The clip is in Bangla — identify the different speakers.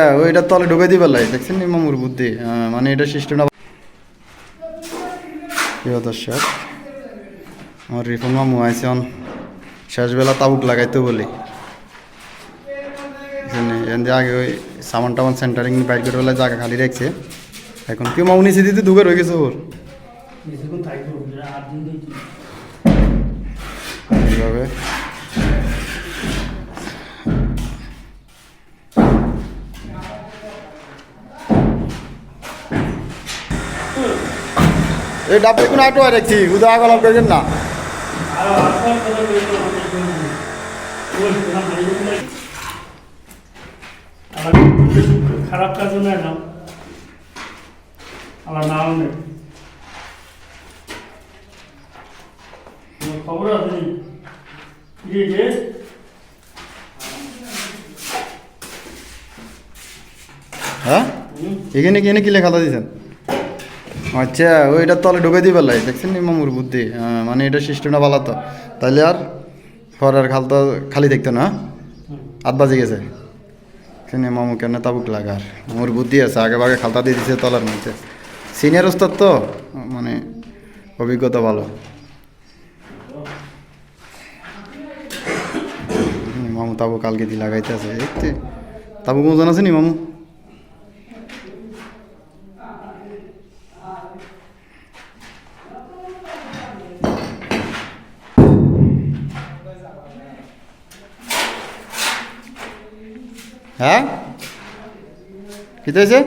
Speaker 1: হ্যাঁ, ওইটা তলে ঢুকে দিবে লাই দেখছেন মামুর বুদ্ধি? মানে এটা সিস্টেমটা প্রিয় দর্শক আমার রিফন মামু আইসে অন শেষবেলা তাবুক লাগাইতে বলি। এখান দিয়ে আগে ওই সামান টামান সেন্টারিং বাইর করে বেলা জায়গা খালি রাখছে। এখন কেউ মামু নিচে দিতে দুবার হয়ে গেছে ওর। এইভাবে এই ডাবে কোনো আটো রাখছি উদা আগলাম করবেন না।
Speaker 2: খারাপ কাজও নেয় না আমার নাম নেই। খবর আছে
Speaker 1: হ্যাঁ? এখানে কি এনে কি লেখা দিয়েছেন? আচ্ছা ওইটা তলে ঢুকে দিবে লাই। দেখছেন নি মামুর বুদ্ধি? হ্যাঁ, মানে এটা সিস্টেমটা ভালো তো। তাহলে আর পরের খাল তো খালি দেখতো না
Speaker 2: হুম।
Speaker 1: আট বাজে গেছে। এখানে মামু কেন তাবুক লাগার? মোর বুদ্ধি আছে আগে ভাগে খালতা দিয়ে দিছে তলার মধ্যে। সিনিয়র ওস্তাদ তো? মানে অভিজ্ঞতা ভালো। মামু তাবু কালকে দিয়ে লাগাইতে আছে। দেখতে তাবু কোনো আছে নি মামু? হ্যাঁ কি হয়েছে